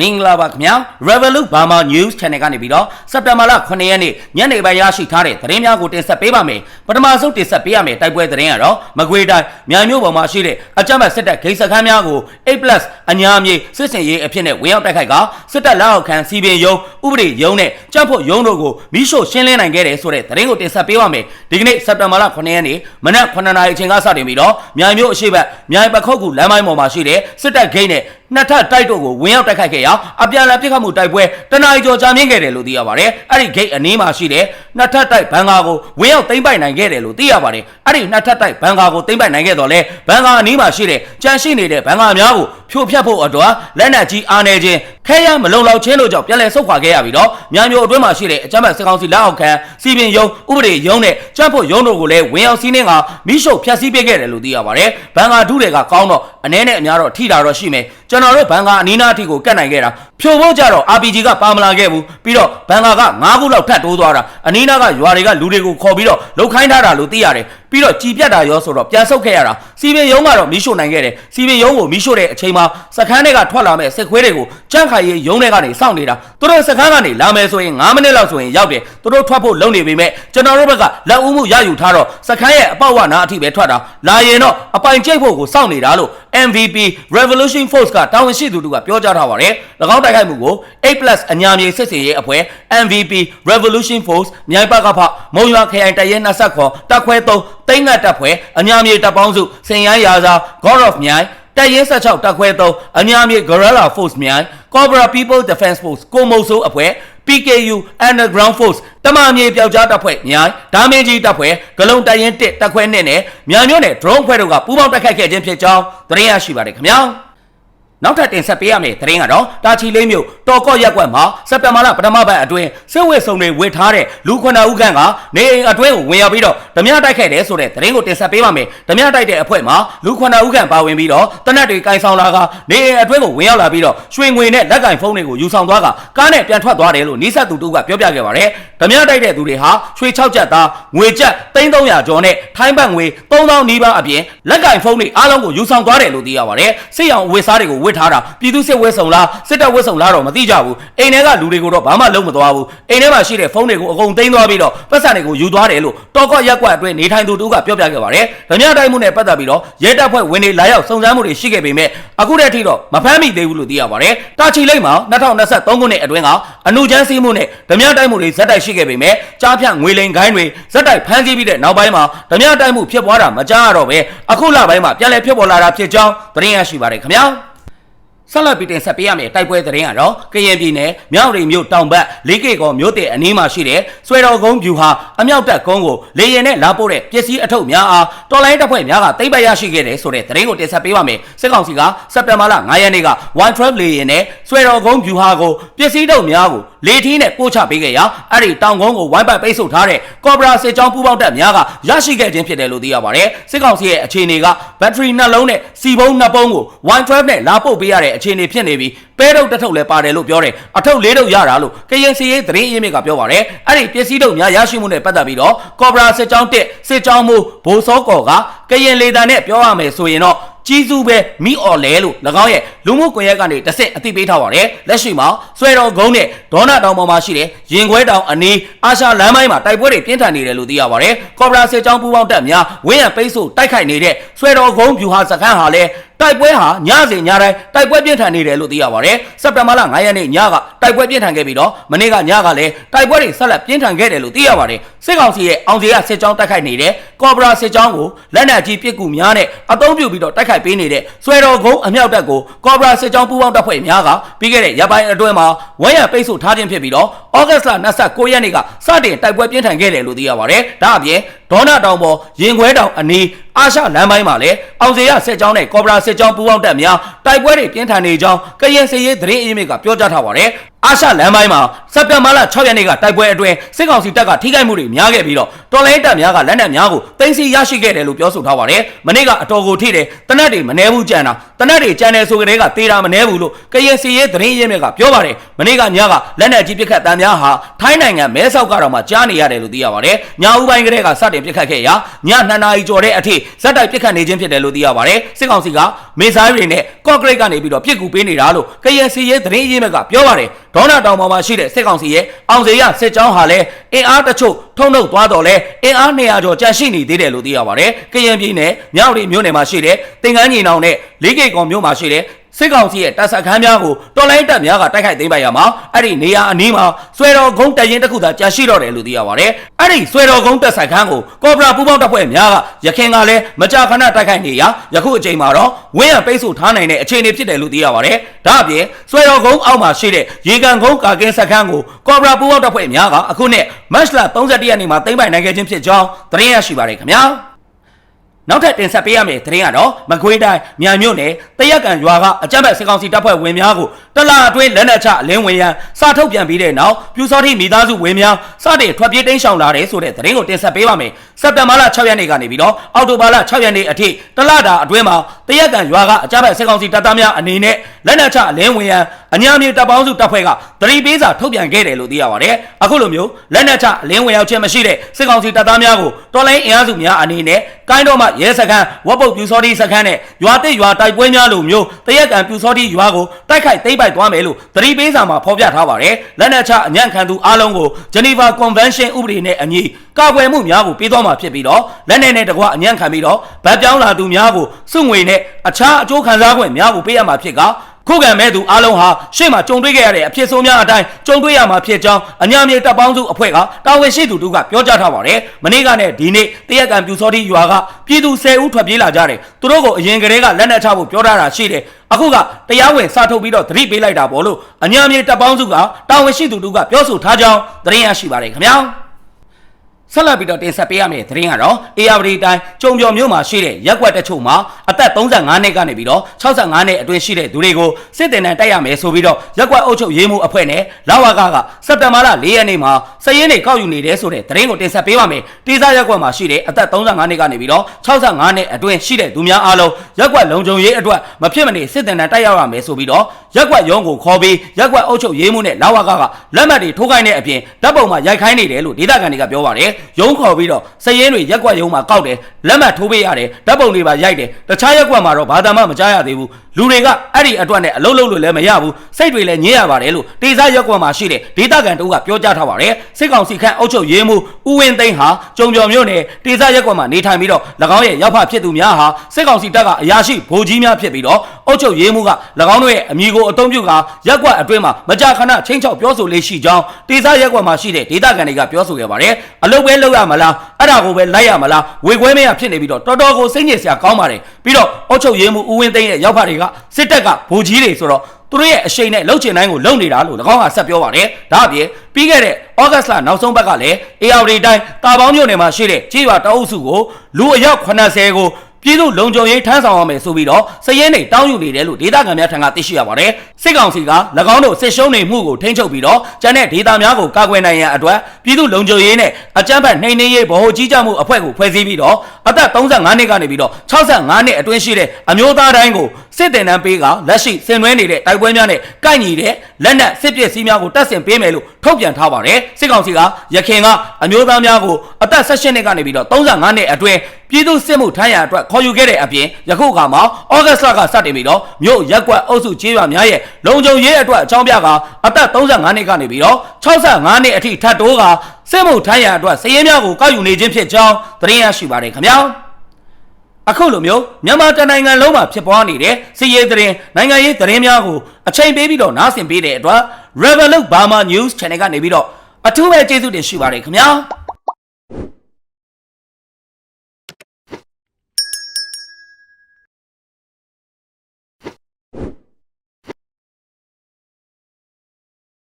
မင်္ဂလာပါခင်ဗျာ Revolut Burma News Channel ကနေပြီးတော့စက်တင်ဘာလ9ရက်နေ့ညနေပိုင်းရရှိထားတဲ့သတင်းများကိုတင်ဆက်ပေးပါမယ်ပထမဆုံးတင်ဆက်ပေးရမယ်တိုက်ပွဲသတင်းကတော့မကွေးတိုင်းမြိုင်မြို့ပေါ်မှာရှိတဲ့အကြမ်းဖက်စစ်တပ်ဂိတ်စခန်းများကို A+ အညာမြေစစ်စင်ရေးအဖြစ်နဲ့ဝင်ရောက်တိုက်ခိုက်ကစစ်တပ်လက်အောက်ခံစီပင်ယုံဥပဒေယုံနဲ့ကြံ့ဖို့ယုံတို့ကိုမိရှို့ရှင်းလင်းနိုင်ခဲ့တယ်ဆိုတဲ့သတင်းကိုတင်ဆက်ပေးပါမယ်ဒီကနေ့စက်တင်ဘာလ9ရက်နေ့မနက်9နာရီအချိန်ကစတင်ပြီးတော့မြိုင်မြို့အရှိတ်မြိုင်ပခုတ်ကူလမ်းမိုင်းပေါ်မှာရှိတဲ့စစ်တပ်ဂိတ်နဲ့နှစ်ထပ်တိုက်တို့ကိုဝင်ရောက်တိုက်ခိုက်ခဲ့ရာအပြန်အလှန်ပစ်ခတ်မှုတိုက်ပွဲတနအီကျော်ကြာမြင့်ခဲ့တယ်လို့သိရပါတယ်။အဲ့ဒီဂိတ်အနီးမှာရှိတဲ့နှစ်ထပ်တိုက်ဘန်ကာကိုဝင်ရောက်သိမ်းပိုက်နိုင်ခဲ့တယ်လို့သိရပါတယ်။အဲ့ဒီနှစ်ထပ်တိုက်ဘန်ကာကိုသိမ်းပိုက်နိုင်ခဲ့တော့လေဘန်ကာအနီးမှာရှိတဲ့ကြန့်ရှိနေတဲ့ဘန်ကာများကိုဖြိုဖျက်ဖို့အတွက်လက်နက်ကြီးအားနေခြင်းခဲရမလုံလောက်ခြင်းတို့ကြောင့်ပြန်လည်ဆုတ်ခွာခဲ့ရပြီးတော့မြန်မျိုးအတွင်းမှာရှိတဲ့အကြမ်းဖက်စစ်ကောင်စီလက်အောက်ခံစီပင်ယုံဥပဒေယုံနဲ့ကြမ်းဖို့ယုံတို့ကိုလည်းဝင်ရောက်စီးနှင်းကမိရှုပ်ဖျက်ဆီးပေးခဲ့တယ်လို့သိရပါတယ်။ဘန်ကာဒုတွေကကောင်းတော့အ ਨੇ နဲ့အများတော့ထိတာတော့ရှိမယ်။ကျွန်တော်တို့ဘန်ကာအနီးနားအထိကိုကတ်နိုင်ခဲ့တာဖြိုဖို့ကြတော့ RPG ကပါမလာခဲ့ဘူးပြီးတော့ဘန်ကာက9ခုလောက်ထပ်တိုးသွားတာအနီးနားကရွာတွေကလူတွေကိုခေါ်ပြီးတော့လှုပ်ခိုင်းထားတာလို့သိရတယ် ပြီးတော့ကြည်ပြတ်တာရောဆိုတော့ပြန်ဆုတ်ခဲ့ရတာစီပင်ယုံကတော့မီးရှို့နိုင်ခဲ့တယ်စီပင်ယုံကိုမီးရှို့တဲ့အချိန်မှာစခန်းတွေကထွက်လာမဲ့စစ်ခွေးတွေကိုကြန့်ခိုင်ရေးယုံတွေကနေစောင့်နေတာသူတို့စခန်းကနေလာမယ်ဆိုရင်9မိနစ်လောက်ဆိုရင်ရောက်တယ်သူတို့ထွက်ဖို့လုံနေပေမဲ့ကျွန်တော်တို့ဘက်ကလက်ဦးမှုရယူထားတော့စခန်းရဲ့အပေါက်ဝနာအထိပဲထွက်တာလာရင်တော့အပိုင်ကျိတ်ဖို့ကိုစောင့်နေတာလို့ MVP Revolution Force ကတာဝန်ရှိသူတို့ကပြောကြားထားပါတယ်၎င်းတိုက်ခိုက်မှုကို 8+ အညာမြေစစ်စင်ရေးအဖွဲ့ MVP Revolution Force မြိုင်ပကဖမုံရွာခရိုင်တရဲ20ခွန်တပ်ခွဲ3 တိမ့်ငတ်တပ်ဖွဲ့အညာမြေတပ်ပေါင်းစုစင်ရန်ရာဇာ God of မြိုင်တပ်ရင်း16တပ်ခွဲ3အညာမြေ Guerrilla Force မြိုင် Cobra People Defense Force ကိုမုံဆိုးအဖွဲ့ PKU Underground Force တမမြေပျောက်ကြားတပ်ဖွဲ့မြိုင်ဒါမင်းကြီးတပ်ဖွဲ့ဂလုံတရင်1တပ်ခွဲ2နဲ့မြိုင်မြို့နယ် drone ဖွဲ့တို့ကပူးပေါင်းတိုက်ခိုက်ခဲ့ခြင်းဖြစ်ကြောင်းသတင်းရရှိပါတယ်ခင်ဗျာ နောက်ထပ်တင်ဆက်ပေးရမယ့်သတင်းကတော့တာချီလေးမြို့တော်ကော့ရက်ကွက်မှာစက်တဘာလပထမပတ်အတွင်းစစ်ဝစ်စုံတွေဝစ်ထားတဲ့လူခွနဦးခန့်ကနေအိမ်အတွင်းကိုဝင်ရောက်ပြီးတော့ဓမြတိုက်ခဲ့တယ်ဆိုတဲ့သတင်းကိုတင်ဆက်ပေးပါမယ်ဓမြတိုက်တဲ့အဖွဲ့မှာလူခွနဦးခန့်ပါဝင်ပြီးတော့တနက်တွေကင်ဆောင်လာကနေအိမ်အတွင်းကိုဝင်ရောက်လာပြီးတော့ရွှေငွေနဲ့လက်ကင်ဖုန်းတွေကိုယူဆောင်သွားကကားနဲ့ပြန်ထွက်သွားတယ်လို့နီးစပ်သူတို့ကပြောပြခဲ့ပါတယ်ဓမြတိုက်တဲ့သူတွေဟာရွှေ6ကျပ်သားငွေကျပ်3300ကျော်နဲ့ထိုင်းဘတ်ငွေ3000နီးပါးအပြင်လက်ကင်ဖုန်းတွေအားလုံးကိုယူဆောင်သွားတယ်လို့သိရပါတယ်စစ်ရောင်ဝစ်စားတွေကိုဝစ်ထားတာပြည်သူစစ်ဝစ်ဆောင်လားစစ်တပ်ဝစ်ဆောင်လားတော့မသိကြဘူးအိမ်ထဲကလူတွေကိုတော့ဘာမှလုံးမသွားဘူးအိမ်ထဲမှာရှိတဲ့ဖုန်းတွေကိုအကုန်သိမ်းသွားပြီးတော့ပတ်စံတွေကိုယူသွားတယ်လို့တော်ကော့ရက်ကွက်အတွင်းနေထိုင်သူတို့ကပြောပြခဲ့ပါတယ်ဓမြတိုင်းမှုနဲ့ပတ်သက်ပြီးတော့ရဲတပ်ဖွဲ့ဝင်တွေလာရောက်စုံစမ်းမှုတွေရှိခဲ့ပေမဲ့အခုတည်းအထိတော့မဖမ်းမိသေးဘူးလို့သိရပါတယ်တာချီလိမ့်မှာ2023ခုနှစ်အတွင်းကအနုချမ်းစီးမှုနဲ့ဓမြတိုင်းမှုတွေဇက်တိုက်ရှိခဲ့ပေမဲ့ကြားဖြန့်ငွေလိမ်ခိုင်းတွေဇက်တိုက်ဖမ်းဆီးပြီးတဲ့နောက်ပိုင်းမှာဓမြတိုင်းမှုဖြစ်ပွားတာမကြားရတော့ပဲအခုလပိုင်းမှာပြန်လည်ဖြစ်ပေါ်လာတာဖြစ်ကြောင်းသတင်းရရှိပါတယ်ခင်ဗျာ ဆက်လက်ပြီးတင်ဆက်ပေးရမယ့်တိုက်ပွဲသတင်းကတော့ကရင်ပြည်နယ်မြောက်ရီမြို့တောင်ဘက်လေးကေကောမြို့တဲ့အနီးမှာရှိတဲ့ဆွေတော်ကုန်းဗျူဟာအမြောက်တပ်ကုန်းကိုလေရင်နဲ့လာပို့တဲ့ပစ္စည်းအထုပ်များအားတော်လိုင်းတပ်ဖွဲ့များကသိမ်းပိုက်ရရှိခဲ့တယ်ဆိုတဲ့သတင်းကိုတင်ဆက်ပေးပါမယ်စစ်ကောင်စီကစက်တင်ဘာလ9ရက်နေ့က112လေရင်နဲ့ဆွေတော်ကုန်းဗျူဟာကိုပစ္စည်းထုပ်များကိုလေထီးနဲ့ပို့ချပေးခဲ့ရာအဲ့ဒီတောင်ကုန်းကိုဝိုင်းပတ်ပိတ်ဆို့ထားတဲ့ကော်ဘရာစစ်ကြောင်းပူးပေါင်းတပ်များကရရှိခဲ့ခြင်းဖြစ်တယ်လို့သိရပါတယ်စစ်ကောင်စီရဲ့အခြေအနေကဘက်ထရီနှလုံးနဲ့စီပုံးနှစ်ပုံးကို112နဲ့လာပို့ပေးရတဲ့အခြေအနေဖြစ်နေပြီးပဲတုပ်တစ်ထုပ်လည်းပါတယ်လို့ပြောတယ်အထုပ်လေးထုပ်ရတာလို့ကရင်စီရေးသတင်းအရင်းမြစ်ကပြောပါတယ်အဲ့ဒီပစ္စည်းထုပ်များရရှိမှုနဲ့ပတ်သက်ပြီးတော့ကော်ဘရာစစ်ကြောင်းတစ်စစ်ကြောင်းမူဘိုးစောကော်ကကရင်လေတန်နဲ့ပြောရမယ်ဆိုရင်တော့ ကြီးစုပဲမိအော်လဲလို့၎င်းရဲ့လူမှုကွန်ရက်ကနေတစ်ဆင့်အသိပေးထားပါတယ်လက်ရှိမှာဆွဲတော်ကုန်းနဲ့ဒေါနာတောင်ပေါ်မှာရှိတဲ့ရင်ခွဲတောင်အနီးအာရှလမ်းပိုင်းမှာတိုက်ပွဲတွေပြင်းထန်နေတယ်လို့သိရပါတယ်ကော်ဘရာစစ်ကြောင်းပူးပေါင်းတပ်များဝင်းရံပိတ်ဆို့တိုက်ခိုက်နေတဲ့ဆွဲတော်ကုန်းဗျူဟာစခန်းဟာလည်း တိုက်ပွဲဟာညစဉ်ညတိုင်းတိုက်ပွဲပြင်းထန်နေတယ်လို့သိရပါတယ်စက်တင်ဘာလ9ရက်နေ့ညကတိုက်ပွဲပြင်းထန်ခဲ့ပြီးတော့မနေ့ကညကလည်းတိုက်ပွဲတွေဆက်လက်ပြင်းထန်ခဲ့တယ်လို့သိရပါတယ်စစ်ကောင်စီရဲ့အောင်စီရစစ်ကြောင်းတိုက်ခိုက်နေတဲ့ကော်ဘရာစစ်ကြောင်းကိုလက်နက်ကြီးပစ်ကူများနဲ့အသုံးပြုပြီးတော့တိုက်ခိုက်ပေးနေတဲ့ဆွဲတော်ကုန်းအမြောက်တပ်ကိုကော်ဘရာစစ်ကြောင်းပူးပေါင်းတပ်ဖွဲ့များကပြီးခဲ့တဲ့ရပိုင်းအတွင်းမှာဝမ်းရပိတ်ဆို့ထားခြင်းဖြစ်ပြီးတော့ဩဂတ်စ်လ29ရက်နေ့ကစတင်တိုက်ပွဲပြင်းထန်ခဲ့တယ်လို့သိရပါတယ်ဒါအပြင် ဒေါနာတောင်ပေါ်ရင်ခွဲတောင်အနီးအာရှလမ်းပိုင်းမှာလည်းအောင်စေရစစ်ကြောင်းနဲ့ကော်ဘရာစစ်ကြောင်းပူးပေါင်းတပ်များတိုက်ပွဲတွေပြင်းထန်နေကြောင်းကရင်စစ်ရေးသတင်းအရင်းမြစ်ကပြောကြားထားပါတယ် အာရှလမ်းပိုင်းမှာစက်တင်ဘာလ6ရက်နေ့ကတိုက်ပွဲအတွင်းစစ်ကောင်စီတပ်ကထိခိုက်မှုတွေများခဲ့ပြီးတော့တော်လိုင်းတပ်များကလက်နက်များကိုတင်စီရရှိခဲ့တယ်လို့ပြောဆိုထားပါတယ်မနေ့ကအတော်ကိုထိတယ်တနက်တွေမနှဲဘူးကြံတာတနက်တွေကြံတယ်ဆိုကြတဲ့ကတေးတာမနှဲဘူးလို့ကရင်စီရဲ့သတင်းရင်းမြစ်ကပြောပါတယ်မနေ့ကညကလက်နက်ကြီးပစ်ခတ်တမ်းများဟာထိုင်းနိုင်ငံမဲဆောက်ကတော့မှကြားနေရတယ်လို့သိရပါတယ်ညဦးပိုင်းကလေးကစတင်ပစ်ခတ်ခဲ့ရာည2နာရီကျော်တဲ့အထိဇက်တိုက်ပစ်ခတ်နေခြင်းဖြစ်တယ်လို့သိရပါတယ်စစ်ကောင်စီကမေဆိုင်တွေနဲ့ကော့ကရိတ်ကနေပြီးတော့ပြစ်ကူပေးနေတာလို့ကရင်စီရဲ့သတင်းရင်းမြစ်ကပြောပါတယ်ဒေါနာတောင်ပေါ်မှာရှိတဲ့စစ်ကောင်စီရဲ့အောင်စေရစစ်ကြောင်းဟာလည်းအင်အားတချို့ထုံထုတ်သွားတော့လဲအင်အား200ကျော်ကြာရှိနေသေးတယ်လို့သိရပါတယ်ကရင်ပြည်နယ်မြောက်ရီမြို့နယ်မှာရှိတဲ့တင်ကန်းညီနောင်နဲ့လေးကိတ်ကောင်မြို့မှာရှိတဲ့ စစ်ကောင်စီရဲ့တပ်စခန်းများကိုတော်လိုင်းတပ်များကတိုက်ခိုက်သိမ်းပိုက်ရမှာအဲ့ဒီနေရာအနီးမှာဆွဲတော်ကုန်းတရင်တစ်ခုသာကြာရှိတော့တယ်လို့သိရပါတယ်အဲ့ဒီဆွဲတော်ကုန်းတပ်စခန်းကိုကော်ပိုရာပူးပေါင်းတပ်ဖွဲ့များကရခင်ကလည်းမကြာခဏတိုက်ခိုက်နေရယခုအချိန်မှာတော့ဝင်းရပိတ်ဆို့ထားနိုင်တဲ့အခြေအနေဖြစ်တယ်လို့သိရပါတယ်ဒါအပြင်ဆွဲတော်ကုန်းအောက်မှာရှိတဲ့ရေကန်ကုန်းကာကင်းစခန်းကိုကော်ပိုရာပူးပေါင်းတပ်ဖွဲ့များကအခုနှစ်မတ်လ31ရက်နေ့မှာသိမ်းပိုက်နိုင်ခဲ့ခြင်းဖြစ်ကြောင်းသတင်းရရှိပါတယ်ခင်ဗျာ နောက်ထပ်တင်ဆက်ပေးရမယ့်သတင်းကတော့မကွေးတိုင်းမြန်မြို့နယ်တရက်ကန်ရွာကအကြမ်းဖက်စစ်ကောင်စီတပ်ဖွဲ့ဝင်များကိုတလအတွင်းလက်နက်ချအလင်းဝင်ရန်စာထုတ်ပြန်ပြီးတဲ့နောက်ပြူစောတိမိသားစုဝင်များစတင်ထွက်ပြေးတိမ်းရှောင်လာတယ်ဆိုတဲ့သတင်းကိုတင်ဆက်ပေးပါမယ်။စက်တင်ဘာလ6ရက်နေ့ကနေပြီးတော့အောက်တိုဘာလ6ရက်နေ့အထိတလတာအတွင်းမှာ တရက်ကန်ရွာကအကြမ်းဖက်စစ်ကောင်စီတပ်သားများအနေနဲ့လက်နက်ချအလင်းဝင်ရန်အညာမြေတပ်ပေါင်းစုတပ်ဖွဲ့ကသတိပေးစာထုတ်ပြန်ခဲ့တယ်လို့သိရပါတယ်။အခုလိုမျိုးလက်နက်ချအလင်းဝင်ရောက်ခြင်းမရှိတဲ့စစ်ကောင်စီတပ်သားများကိုတော်လိုင်းအင်အားစုများအနေနဲ့ကိုင်းတော်မှရဲစခန်းဝက်ပုတ်ပြူစောတိစခန်းနဲ့ရွာတစ်ရွာတိုက်ပွဲများလိုမျိုးတရက်ကန်ပြူစောတိရွာကိုတိုက်ခိုက်သိမ်းပိုက်သွားမယ်လို့သတိပေးစာမှာဖော်ပြထားပါတယ်။လက်နက်ချအညံ့ခံသူအားလုံးကိုဂျနီဗာကွန်ဗင်းရှင်းဥပဒေနဲ့အညီကာကွယ်မှုများကိုပေးသွားမှာဖြစ်ပြီးတော့လက်နက်နဲ့တကွအညံ့ခံပြီးတော့ဗတ်ပြောင်းလာသူများကိုစုငွေနဲ့အခြားအကျိုးခံစား권များကိုပေးရမှာဖြစ်ကခုခံမဲ့သူအားလုံးဟာရှေ့မှာကြုံတွေ့ခဲ့ရတဲ့အဖြစ်ဆိုးများအတိုင်းကြုံတွေ့ရမှာဖြစ်ကြောင်းအညာမြေတပ်ပေါင်းစုအဖွဲ့ကတာဝန်ရှိသူတို့ကပြောကြားထားပါတယ်။မနေ့ကနဲ့ဒီနေ့တရက်ကံပြူစောတိရွာကပြည်သူ10ဦးထွက်ပြေးလာကြတယ်။သူတို့ကိုအရင်ကတည်းကလက်နက်ချဖို့ပြောထားတာရှိတယ်။အခုကတရားဝင်စာထုတ်ပြီးတော့သတိပေးလိုက်တာပေါ့လို့အညာမြေတပ်ပေါင်းစုကတာဝန်ရှိသူတို့ကပြောဆိုထားကြောင်းသတင်းရရှိပါတယ်ခင်ဗျာ။ ဆက်လက်ပြီးတော့တင်ဆက်ပေးရမယ့်သတင်းကတော့ AR တိုင်းကျုံပြော်မြို့မှာရှိတဲ့ရက်ွက်တချို့မှာအသက်35နှစ်ကနေပြီးတော့65နှစ်အတွင်းရှိတဲ့သူတွေကိုစစ်တင်တန်းတိုက်ရမယ်ဆိုပြီးတော့ရက်ွက်အုပ်ချုပ်ရေးမှုအဖွဲ့နဲ့လာဝကကစက်တဘာလ4ရက်နေ့မှာစည်ရင်းတွေကောက်ယူနေတယ်ဆိုတဲ့သတင်းကိုတင်ဆက်ပေးပါမယ်။တေးစားရက်ွက်မှာရှိတဲ့အသက်35နှစ်ကနေပြီးတော့65နှစ်အတွင်းရှိတဲ့သူများအားလုံးရက်ွက်လုံခြုံရေးအတွက်မဖြစ်မနေစစ်တင်တန်းတိုက်ရရမယ်ဆိုပြီးတော့ရက်ွက်ရုံးကိုခေါ်ပြီးရက်ွက်အုပ်ချုပ်ရေးမှုနဲ့လာဝကကလက်မှတ်တွေထိုးခိုင်းတဲ့အပြင်ဓာတ်ပုံမှာရိုက်ခိုင်းနေတယ်လို့ဒေသခံတွေကပြောပါတယ်။ရုံးခေါ်ပြီးတော့စည်ရင်းတွေရက်ွက်ရုံးမှာကောက်တယ်လက်မှတ်ထိုးပေးရတယ်ဓာတ်ပုံတွေပါရိုက်တယ်တခြားရက်ွက်မှာတော့ဘာသာမှမကြားရသေးဘူး လူတွေကအဲ့ဒီအတွက်နဲ့အလုံးလုံးလို့လည်းမရဘူးစိတ်တွေလည်းညစ်ရပါတယ်လို့တေစာရက်ွက်မှာရှိတဲ့ဒေသခံတို့ကပြောကြားထားပါတယ်စစ်ကောင်စီခန့်အုပ်ချုပ်ရေးမှုဦးဝင်းသိန်းဟာကြုံပြော်မြို့နယ်တေစာရက်ွက်မှာနေထိုင်ပြီးတော့၎င်းရဲ့ရောက်ဖဖြစ်သူများဟာစစ်ကောင်စီတပ်ကအရာရှိဗိုလ်ကြီးများဖြစ်ပြီးတော့အုပ်ချုပ်ရေးမှုက၎င်းတို့ရဲ့အမည်ကိုအသုံးပြုကရက်ွက်အတွင်းမှာမကြာခဏချင်းချောက်ပြောဆိုလေးရှိကြောင်းတေစာရက်ွက်မှာရှိတဲ့ဒေသခံတွေကပြောဆိုခဲ့ပါတယ်အလုပ်ပဲလုပ်ရမလား အဲ့ဒါကိုပဲလိုက်ရမလားဝေခွဲမရဖြစ်နေပြီးတော့တော်တော်ကိုစိတ်ညစ်စရာကောင်းပါတယ်ပြီးတော့အုပ်ချုပ်ရေးမှုဦးဝင်းသိန်းရဲ့ရောက်ဖတွေကစစ်တပ်ကဗိုလ်ကြီးတွေဆိုတော့သူတို့ရဲ့အရှိန်နဲ့လှုပ်ချင်တိုင်းကိုလှုပ်နေတာလို့၎င်းကဆက်ပြောပါတယ်ဒါအပြင်ပြီးခဲ့တဲ့ဩဂတ်စ်လနောက်ဆုံးဘက်ကလည်း AR တိုင်းတာပေါင်းမြို့နယ်မှာရှိတဲ့ကြေးရွာတအုပ်စုကိုလူအယောက်80ကို ပြည်သူလုံခြုံရေးထမ်းဆောင်ရမယ်ဆိုပြီးတော့စည်ရင်းတွေတောင်းယူနေတယ်လို့ဒေသခံများထံကသိရှိရပါတယ်စစ်ကောင်စီက၎င်းတို့စစ်ရှုံးနေမှုကိုထိန်းချုပ်ပြီးတော့ကျန်တဲ့ဒေသများကိုကာကွယ်နိုင်ရန်အတွက်ပြည်သူလုံခြုံရေးနဲ့အကြမ်းဖက်နှိမ်နင်းရေးဗဟိုကြီးကြပ်မှုအဖွဲ့ကိုဖွဲ့စည်းပြီးတော့အသက်35နှစ်ကနေပြီးတော့65နှစ်အတွင်းရှိတဲ့အမျိုးသားတိုင်းကိုစစ်တင်တန်းပေးကလက်ရှိဆင်နွှဲနေတဲ့တိုက်ပွဲများနဲ့ကိုက်ညီတဲ့လက်နက်စစ်ပစ္စည်းများကိုတပ်ဆင်ပေးမယ်လို့ထုတ်ပြန်ထားပါတယ်စစ်ကောင်စီကရခင်ကအမျိုးသားများကိုအသက်18နှစ်ကနေပြီးတော့35နှစ်အတွင်း ပြည်သူစစ်မှုထမ်းရအတွက်ခေါ်ယူခဲ့တဲ့အပြင်ယခုအခါမှာဩဂတ်စ်လကစတင်ပြီးတော့မြို့ရက်ကွက်အုပ်စုကျေးရွာများရဲ့လုံခြုံရေးအတွက်အကြောင်းပြကအသက်35နှစ်ကနေပြီးတော့65နှစ်အထိထပ်တိုးကစစ်မှုထမ်းရအတွက်စည်ရင်းများကိုကောက်ယူနေခြင်းဖြစ်ကြောင်းသတင်းရရှိပါတယ်ခင်ဗျာအခုလိုမျိုးမြန်မာတနိုင်ငံလုံးမှာဖြစ်ပွားနေတဲ့စီးရေးသတင်းနိုင်ငံရေးသတင်းများကိုအချိန်ပေးပြီးတော့နားဆင်ပေးတဲ့အတွက် Revolut Burma News Channel ကနေပြီးတော့အထူးပဲကျေးဇူးတင်ရှိပါတယ်ခင်ဗျာ